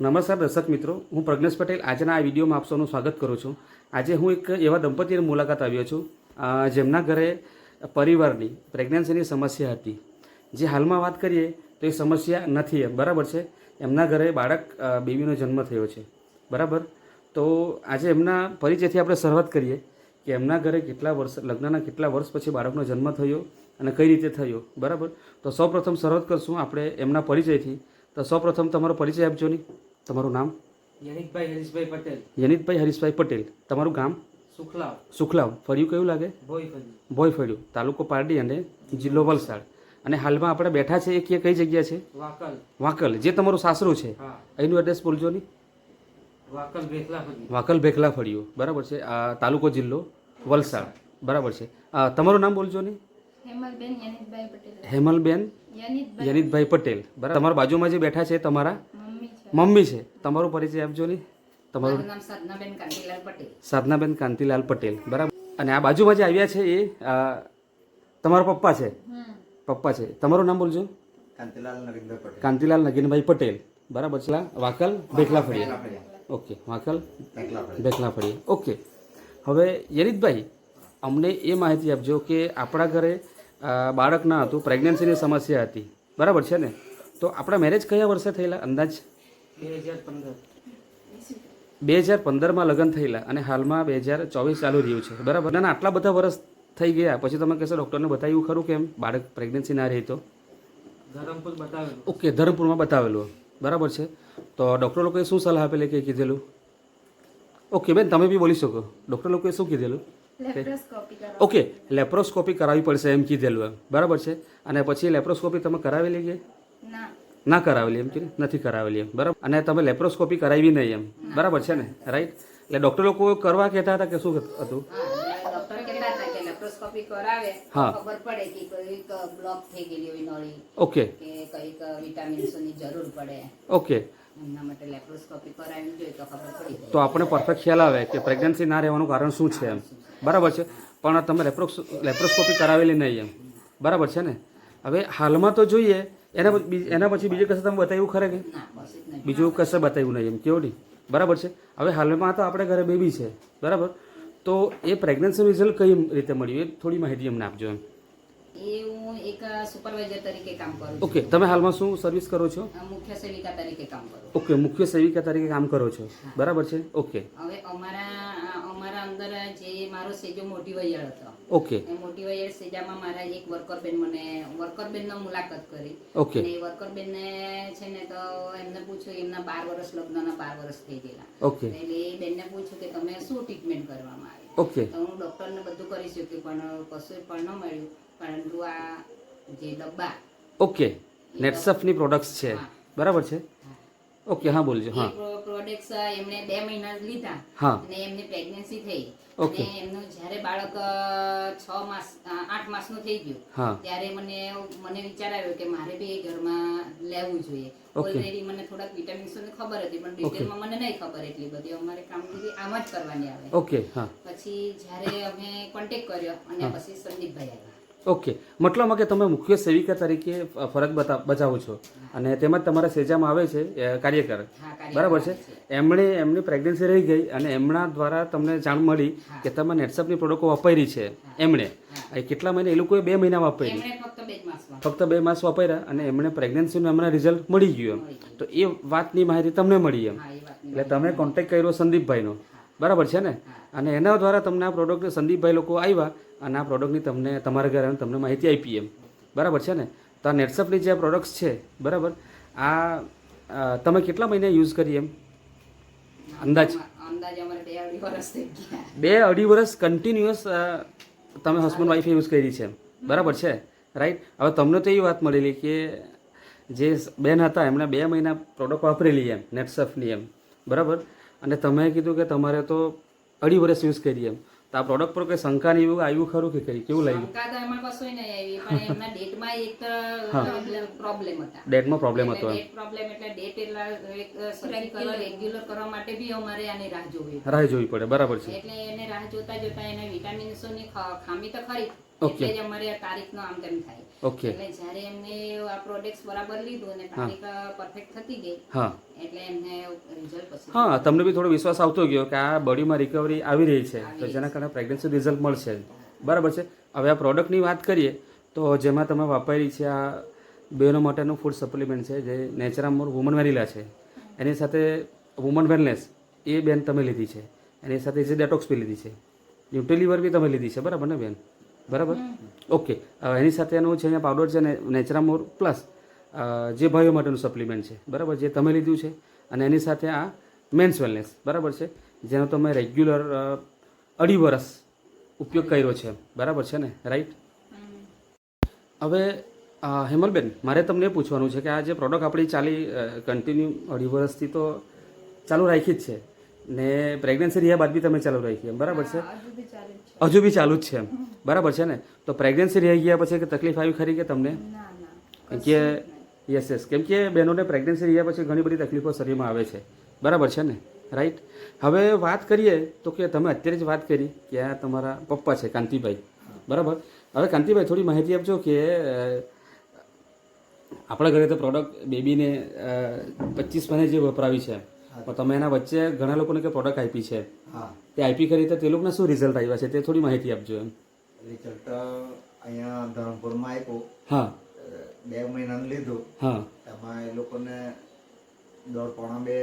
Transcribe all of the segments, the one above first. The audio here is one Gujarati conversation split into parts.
નમસ્કાર દર્શક મિત્રો, હું પ્રજ્ઞેશ પટેલ. આજના આ વિડીયોમાં આપ સ્વાગત કરું છું. આજે હું એક એવા દંપતીની મુલાકાત આવ્યો છું જેમના ઘરે પરિવારની પ્રેગ્નન્સીની સમસ્યા હતી. જે હાલમાં વાત કરીએ તો એ સમસ્યા નથી બરાબર છે? એમના ઘરે બાળક બેબીનો જન્મ થયો છે. બરાબર? તો આજે એમના પરિચયથી આપણે શરૂઆત કરીએ કે એમના ઘરે કેટલા વર્ષ, લગ્નના કેટલા વર્ષ પછી બાળકનો જન્મ થયો અને કઈ રીતે થયો. બરાબર? તો સૌપ્રથમ શરૂઆત કરશું આપણે એમના પરિચયથી. તો સૌપ્રથમ તમારો પરિચય આપજો નહીં તમારું નામ? યનિતભાઈ હરીશભાઈ પટેલ. યનિતભાઈ હરીશભાઈ પટેલ. તમારું ગામ? સુખલાવ. સુખલાવ. ફળિયું કયું લાગે? ભોય ફળિયું તાલુકો પારડી અને જિલ્લો વલસાડ. અને હાલમાં આપણે બેઠા છે એ કઈ કઈ જગ્યા છે? વાકલ. વાંકલ. જે તમારું સાસરું છે. એનું અહીંનું એડ્રેસ બોલજો ને. વાકલ ભેખલા વાકલ વાંકલ ભેખલા ફળિયું બરાબર છે. આ તાલુકો જિલ્લો વલસાડ. બરાબર છે. તમારું નામ બોલજો ને. હેમલબેન યનિતભાઈ પટેલ. હેમલબેન યનિતભાઈ. યનિતભાઈ પટેલ. બરાબર. તમારા બાજુમાં જે બેઠા છે તમારા? મમ્મી છે. તમારો પરિચય આપજો ને. તમારું નામ સાધનાબેન કાંતિલાલ પટેલ. સાધનાબેન કાંતિલાલ પટેલ. બરાબર? અને આ બાજુમાં જે આવ્યા છે એ તમારા પપ્પા છે? પપ્પા છે. તમારું નામ બોલજો. કાંતિલાલ નરેન્દ્ર પટેલ. કાંતિલાલ નગીનભાઈ પટેલ. બરાબર છે? વાકલ ભેખલા ફળિયા ઓકે વાકલ ભેખલા ફળિયા ઓકે. હવે યરિતભાઈ અમને એ માહિતી આપજો કે આપણા ઘરે બાળક ના હતું પ્રેગ્નન્સીની સમસ્યા હતી. બરાબર છે ને? તો આપણા મેરેજ કયા વર્ષે થયેલા? અંદાજ? બે હજાર પંદરમાં લગ્ન થયેલા અને હાલમાં બે હજાર ચોવીસ ચાલુ રહ્યું છે. બરાબર? ના ના, આટલા બધા વર્ષ થઈ ગયા. પછી તમે કહેશો ડૉક્ટરને બતાવ્યું ખરું કેમ? બાળક પ્રેગ્નન્સી ના રહી તો? ધરમપુર બતાવેલું. ઓકે ધરમપુરમાં બતાવેલું. બરાબર છે? તો ડૉક્ટર લોકોએ શું સલાહ આપેલી કે કીધેલું? ઓકે બેન તમે બી બોલી શકો. ડૉક્ટર લોકોએ શું કીધેલું? ઓકે લેપ્રોસ્કોપી કરાવવી પડશે એમ કીધેલું એમ. બરાબર છે? અને પછી લેપ્રોસ્કોપી તમે કરાવેલી કે? ના. ના કરાવેલી એમ કે નથી કરાવેલી એમ. બરાબર? અને તમે લેપ્રોસ્કોપી કરાવી નહીં એમ. બરાબર છે ને? રાઈટ એટલે ડૉક્ટર લોકો કરવા કહેતા હતા કે શું હતું? લેપ્રોસ્કોપી કરાવે હા. ખબર પડે કે કંઈક બ્લોક થઈ ગયેલી હોય નળી ઓકે કે કંઈક વિટામિન્સોની જરૂર પડે. ઓકે તો આપણે પરફેક્ટ ખ્યાલ આવે કે પ્રેગ્નન્સી ના રહેવાનું કારણ શું છે એમ. બરાબર છે? પણ તમે લેપ્રોસ લેપ્રોસ્કોપી કરાવેલી નહીં એમ. બરાબર છે ને? હવે હાલમાં તો જોઈએ એના પછી એના પછી બીજે કશે તમે બતાવ્યું ખરે કે? બીજું કશે બતાવ્યું નહીં એમ. કેવું નહીં બરાબર છે? હવે હાલમાં તો આપણે ઘરે બેબી છે. બરાબર? તો એ પ્રેગ્નન્સી રિઝલ્ટ કઈ રીતે મળ્યું? એ થોડી માહિતી અમને આપજો એમ. એ હું એક સુપરવાઇઝર તરીકે કામ કરું છું. ઓકે તમે હાલમાં શું સર્વિસ કરો છો? મુખ્ય સેવિકા તરીકે કામ કરું ઓકે મુખ્ય સેવિકા તરીકે કામ કરો છો. બરાબર છે? ઓકે. હવે અમારા અમારા અંદર જે મારો સેજો મોટી વૈયાળ હતો. ઓકે. એ મોટી વૈયાળ સેજામાં મારા એક વર્કર બેન મને વર્કર બેનનો મુલાકાત કરી. ઓકે. અને વર્કર બેનને છે ને તો એમને પૂછ્યું એમના બાર વર્ષ લગ્નના બાર વર્ષ થઈ ગયેલા. ઓકે. એટલે એ બેનને પૂછ્યું કે તમે શું ટ્રીટમેન્ટ કરવામાં આવી? ઓકે. તો હું ડૉક્ટરને બધું કરી શક્યું પણ કશું પણ ન મળ્યું. પરંતુ આ જે ડબ્બા ઓકે. નેટસફની પ્રોડક્ટ્સ છે. બરાબર છે? ઓકે હા બોલજો હા. પ્રોડક્ટ્સ એમણે બે મહિના લીધા. હા. અને એમને પ્રેગ્નન્સી થઈ. ઓકે એમનું જ્યારે બાળક છ માસ આઠ માસનું થઈ ગયું હા. ત્યારે મને મને વિચાર આવ્યો કે મારે બી એ ઘરમાં લેવું જોઈએ. ઓલરેડી મને થોડાક વિટામિન્સની ખબર હતી પણ ડિટેલમાં મને નહીં ખબર એટલી બધી. અમારે કામગીરી આમ જ કરવાની આવે. ઓકે હા. પછી જ્યારે અમે કોન્ટેક્ટ કર્યો અને પછી સંદીપભાઈ આવ્યા. ઓકે. મતલબમાં કે તમે મુખ્ય સેવિકા તરીકે ફરજ બતા બજાવો છો. અને તેમાં તમારા સેજામાં આવે છે કાર્યકર. બરાબર છે? એમણે એમની પ્રેગ્નન્સી રહી ગઈ અને એમના દ્વારા તમને જાણ મળી કે તમે નેટસપની પ્રોડક્ટો વાપરી છે. એમણે. કેટલા મહિના એ લોકોએ બે મહિના વાપરી. ફક્ત બે માસ વાપર્યા. અને એમણે પ્રેગ્નન્સીનું એમના રિઝલ્ટ મળી ગયું એમ. તો એ વાતની માહિતી તમને મળી એમ. એટલે તમે કોન્ટેક્ટ કર્યો સંદીપભાઈનો. બરાબર છે ને? અને એના દ્વારા તમને આ પ્રોડક્ટ સંદીપભાઈ લોકો આવ્યા અને આ પ્રોડક્ટની તમને તમારા ઘરે આવીને તમને માહિતી આપી એમ. બરાબર છે ને? તો આ નેટસપની જે પ્રોડક્ટ્સ છે બરાબર? આ તમે કેટલા મહિને યુઝ કરી એમ? અંદાજ? બે અઢી વર્ષ થઈ ગયા. બે અઢી વર્ષ કન્ટિન્યુઅસ તમે હસબન્ડ વાઈફે યુઝ કરી છે બરાબર છે? રાઈટ હવે તમને તો એવી વાત મળેલી કે જે બેન હતા એમણે બે મહિના પ્રોડક્ટ વાપરેલી એમ નેટસફની એમ. બરાબર? અને તમે કીધું કે તમારે તો અઢી વર્ષ યુઝ કરી એમ. તો આ પ્રોડક્ટ પર કોઈ શંકા નહીં એવું આવ્યું ખરું કે કઈ કેવું લાગ્યું? શંકા તો એમાં કશું નહીં આવી પણ એમના ડેટમાં એક પ્રોબ્લેમ હતા. ડેટમાં પ્રોબ્લેમ હતો ડેટ પ્રોબ્લેમ એટલે ડેટ એટલા એક કલર રેગ્યુલર કરવા માટે બી અમારે આની રાહ જોવી રાહ જોવી પડે બરાબર છે. એટલે એને રાહ જોતા જોતા એને વિટામિન્સોની ખામી તો ખરી. એટલે જ અમારે તારીખનો આમ તેમ થાય. ઓકે એટલે જ્યારે એમને આ પ્રોડક્ટ બરાબર લીધું અને તારીખ પરફેક્ટ થતી ગઈ હા. એટલે એમને રિઝલ્ટ પછી હા તમને બી થોડો વિશ્વાસ આવતો ગયો કે આ બોડીમાં રિકવરી આવી રહી છે. તો જેના કારણે પ્રેગ્નન્સી રિઝલ્ટ મળશે. બરાબર છે. હવે આ પ્રોડક્ટની વાત કરીએ તો જેમાં તમે વાપરી છે આ બહેનો માટેનું ફૂડ સપ્લિમેન્ટ છે જે નેચરામોર વુમન વેરીલા છે. એની સાથે વુમન વેલનેસ એ બેન તમે લીધી છે. એની સાથે જે ડેટોક્સ બી લીધી છે. ન્યુટ્રીલિવર બી તમે લીધી છે. બરાબર ને બેન? બરાબર? ઓકે. એની સાથે એનું છે અહીંયા પાવડર છે ને નેચરામોર પ્લસ જે ભાઈઓ માટેનું સપ્લિમેન્ટ છે. બરાબર? જે તમે લીધું છે. અને એની સાથે આ મેન્સ વેલનેસ બરાબર છે? જેનો તમે રેગ્યુલર અઢી વર્ષ ઉપયોગ કર્યો છે. બરાબર છે ને? રાઈટ હવે હેમલબેન, મારે તમને પૂછવાનું છે કે આ જે પ્રોડક્ટ આપણી ચાલી કન્ટિન્યુ અઢી વર્ષથી તો ચાલુ રાખી જ છે. ને પ્રેગ્નન્સી રહ્યા બાદ બી તમે ચાલુ રાખી એમ બરાબર છે? હજુ બી ચાલુ જ છે. એમ બરાબર છે ને? તો પ્રેગ્નન્સી રહી ગયા પછી કે તકલીફ આવી ખરી કે તમને? કે યસ યસ કેમ કે બહેનોને પ્રેગ્નન્સી રહ્યા પછી ઘણી બધી તકલીફો શરીરમાં આવે છે બરાબર છે ને? રાઈટ હવે વાત કરીએ તો કે તમે અત્યારે જ વાત કરી કે આ તમારા પપ્પા છે કાંતિભાઈ બરાબર? હવે કાંતિભાઈ થોડી માહિતી આપજો કે આપણા ઘરે તો પ્રોડક્ટ બેબીને પચીસ મહિને જે વપરાવી છે પણ તમે એના વચ્ચે ઘણા લોકોને કે પ્રોડક્ટ આપી છે. હા. તે આપી કરી તો તે લોકોને શું રિઝલ્ટ આવ્યા છે? તે થોડી માહિતી આપજો એમ. રિઝલ્ટ અહીંયા ધરમપુરમાં આપ્યો. હા. બે મહિનાનું લીધું. હા. એમાં એ લોકોને દોઢ પોણા બે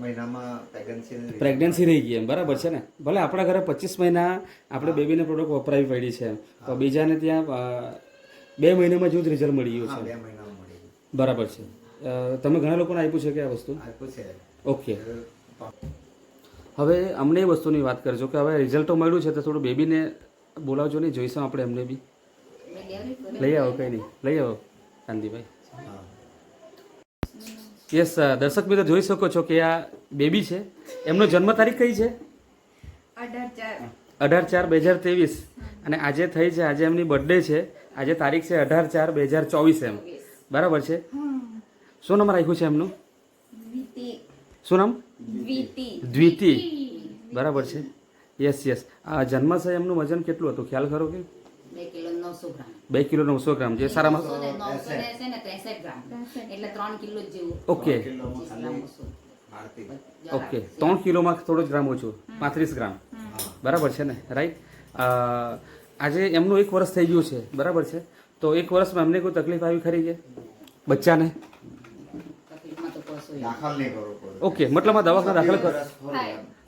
મહિનામાં પ્રેગ્નન્સી પ્રેગ્નન્સી રહી ગઈ એમ. બરાબર છે ને? ભલે આપણા ઘરે પચીસ મહિના આપણે બેબીને પ્રોડક્ટ વપરાવી પડી છે તો બીજાને ત્યાં બે મહિનામાં જેવું જ રિઝલ્ટ મળી ગયું છે બે મહિનામાં મળી બરાબર છે. તમે ઘણા લોકોને આપ્યું છે કે આ વસ્તુ? આપ્યું છે. ઓકે હવે અમને એ વસ્તુની વાત કરજો કે હવે રિઝલ્ટ મળ્યું છે તો થોડું બેબીને બોલાવજો નહીં જોઈશું આપણે એમને બી. લઈ આવો કંઈ નહીં. લઈ આવો કાંતિભાઈ. યસ દર્શક મિત્રો જોઈ શકો છો કે આ બેબી છે. એમનો જન્મ તારીખ કઈ છે? અઢાર ચાર. બે હજાર ત્રેવીસ. અને આજે થઈ છે આજે એમની બર્થડે છે. આજે તારીખ છે અઢાર ચાર બે હજાર ચોવીસ એમ. બરાબર છે? શું નામ રાખ્યું છે એમનું? શું નામ? દ્વિતિ. બરાબર છે. યસ યસ આ જન્મ છે એમનું વજન કેટલું હતું? ખ્યાલ ખરો કે? બે કિલો નવસો ગ્રામ. જે સારામાં? ઓકે. ઓકે. ત્રણ કિલોમાં થોડો જ ગ્રામ ઓછું. પાંત્રીસ ગ્રામ. બરાબર છે ને? રાઈટ આજે એમનું એક વર્ષ થઈ ગયું છે. બરાબર છે? તો એક વર્ષમાં એમને કોઈ તકલીફ આવી ખરી કે? બચ્ચાને તકલીફમાં તો કશું ય દાખલ નહીં કરવું પડે ઓકે મતલબ આ દવાખાના દાખલ કર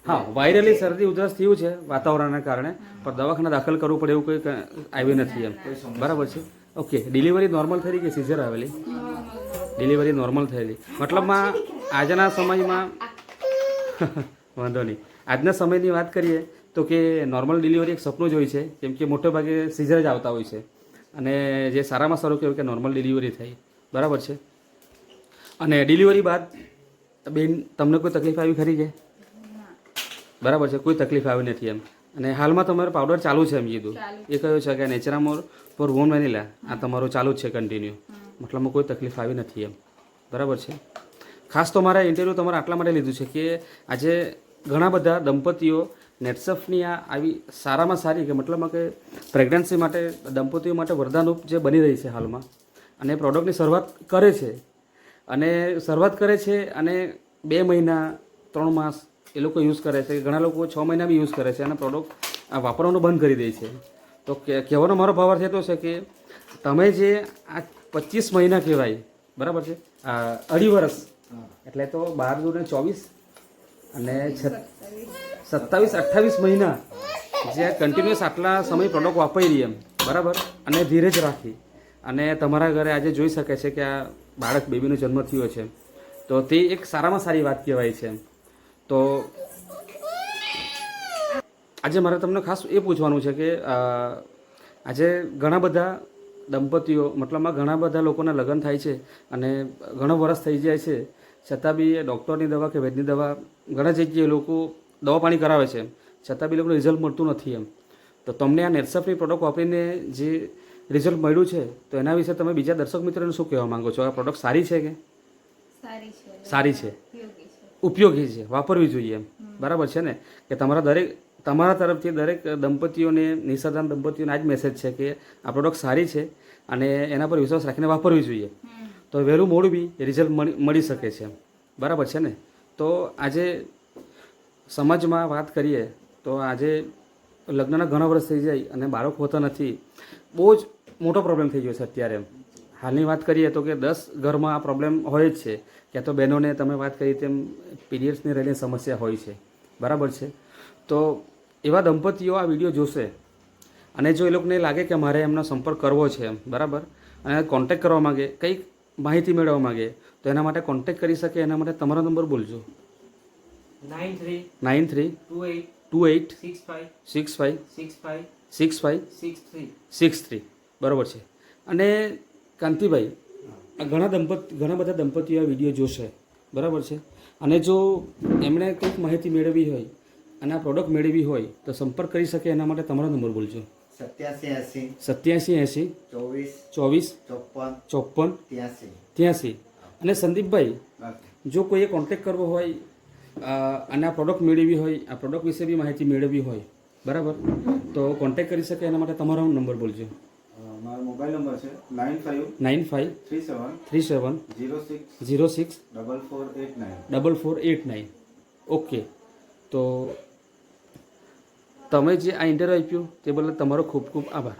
હા. વાયરલી શરદી ઉધરસ થયું છે વાતાવરણના કારણે પણ દવાખાના દાખલ કરવું પડે એવું કંઈ આવ્યું નથી એમ. બરાબર છે? ઓકે ડિલિવરી નોર્મલ થઈ કે સિઝર આવેલી? ડિલિવરી નોર્મલ થયેલી મતલબમાં આજના સમયમાં વાંધો નહીં. આજના સમયની વાત કરીએ તો કે નોર્મલ ડિલિવરી એક સપનું જ હોય છે કેમ કે મોટે ભાગે સિઝર જ આવતા હોય છે. અને જે સારામાં સારું કહેવાય કે નોર્મલ ડિલિવરી થઈ. બરાબર છે? અને ડિલિવરી બાદ બેન તમને કોઈ તકલીફ આવી ખરી કે? બરાબર છે કોઈ તકલીફ આવી નથી એમ. અને હાલમાં તમારો પાવડર ચાલુ છે એમ કીધું. એ કયો છે કે નેચરામોર ફોર વોન વેનીલા આ તમારું ચાલુ જ છે કન્ટિન્યુ મતલબમાં કોઈ તકલીફ આવી નથી એમ. બરાબર છે. ખાસ તો મારા ઇન્ટરવ્યૂ તમારે આટલા માટે લીધું છે કે આજે ઘણા બધા દંપતીઓ નેટસફની આ આવી સારામાં સારી કે મતલબમાં કે પ્રેગ્નન્સી માટે દંપતીઓ માટે વરદાનરૂપ જે બની રહી છે હાલમાં અને પ્રોડક્ટની શરૂઆત કરે છે અને શરૂઆત કરે છે અને બે મહિના ત્રણ માસ એ લોકો યુઝ કરે છે. ઘણા લોકો છ મહિના બી યુઝ કરે છે અને પ્રોડક્ટ વાપરવાનું બંધ કરી દે છે. તો કે કહેવાનો મારો ભાવાર્થ એટલો છે કે તમે જે આ પચીસ મહિના કહેવાય બરાબર છે? અઢી વર્ષ એટલે તો બાર દૂને ચોવીસ અને છ- સત્તાવીસ અઠ્ઠાવીસ મહિના જે કન્ટિન્યુઅસ આટલા સમય પ્રોડક્ટ વાપરી એમ બરાબર? અને ધીરજ રાખી. અને તમારા ઘરે આજે જોઈ શકે છે કે આ બાળક બેબીનો જન્મ થયો છે. તો તે એક સારામાં સારી વાત કહેવાય છે. તો આજે મારે તમને ખાસ એ પૂછવાનું છે કે આજે ઘણા બધા દંપતીઓ મતલબમાં ઘણા બધા લોકોના લગ્ન થાય છે અને ઘણો વરસ થઈ જાય છે. છતાં બી એ ડૉક્ટરની દવા કે વૈદની દવા ઘણા જગ્યાએ લોકો દવા પાણી કરાવે છે. છતાં બી લોકોને રિઝલ્ટ મળતું નથી એમ. તો તમને આ નેટસફની પ્રોડક્ટ વાપરીને જે રિઝલ્ટ મળ્યું છે તો એના વિશે તમે બીજા દર્શક મિત્રોને શું કહેવા માંગો છો? આ પ્રોડક્ટ સારી છે કે? સારી છે. ઉપયોગી છે. વાપરવી જોઈએ એમ. બરાબર છે ને? કે તમારા દરેક તમારા તરફથી દરેક દંપતીઓને નિસર્જન દંપતીઓને આ જ મેસેજ છે કે આ પ્રોડક્ટ સારી છે અને એના પર વિશ્વાસ રાખીને વાપરવી જોઈએ. તો વહેલું મોડું બી રિઝલ્ટ મળી મળી શકે છે બરાબર છે ને? તો આજે સમાજમાં વાત કરીએ તો આજે લગ્નના ઘણા વર્ષ થઈ જાય અને બાળક હોતા નથી. બહુ જ મોટો પ્રોબ્લેમ થઈ ગયો છે અત્યારે. હાલની વાત કરીએ તો કે દસ ઘરમાં આ પ્રોબ્લેમ હોય જ છે. ક્યાં તો બહેનોને તમે વાત કરી તેમ પીરિયડ્સની રહેલી સમસ્યા હોય છે. બરાબર છે? તો એવા દંપતીઓ આ વીડિયો જોશે. અને જો એ લોકોને લાગે કે મારે એમનો સંપર્ક કરવો છે એમ બરાબર? અને કોન્ટેક કરવા માગે કંઈક માહિતી મેળવવા માગે તો એના માટે કોન્ટેક કરી શકે એના માટે તમારો નંબર બોલજો. Nine three nine three two eight two eight six five six five six five six five six three six three બરાબર છે. અને કાંતિભાઈ આ ઘણા દંપત ઘણા બધા દંપતીઓ આ વીડિયો જોશે. બરાબર છે? અને જો એમણે કંઈક માહિતી મેળવી હોય અને આ પ્રોડક્ટ મેળવી હોય તો સંપર્ક કરી શકે એના માટે તમારો નંબર બોલજો. સત્યાસી એંસી ચોવીસ ચોવીસ ચોપન ત્યાંસી. અને સંદીપભાઈ જો કોઈએ કોન્ટેક્ટ કરવો હોય અને આ પ્રોડક્ટ મેળવી હોય આ પ્રોડક્ટ વિશે બી માહિતી મેળવવી હોય બરાબર? તો કોન્ટેક્ટ કરી શકે એના માટે તમારો નંબર બોલજો. મારો મોબાઈલ નંબર છે nine five nine five three seven three seven zero six zero six double four eight nine. Double four eight nine. Okay. તો તમે જે આ ઇન્ટરવ્યૂ આપ્યું તે બદલ તમારો ખૂબ ખૂબ આભાર.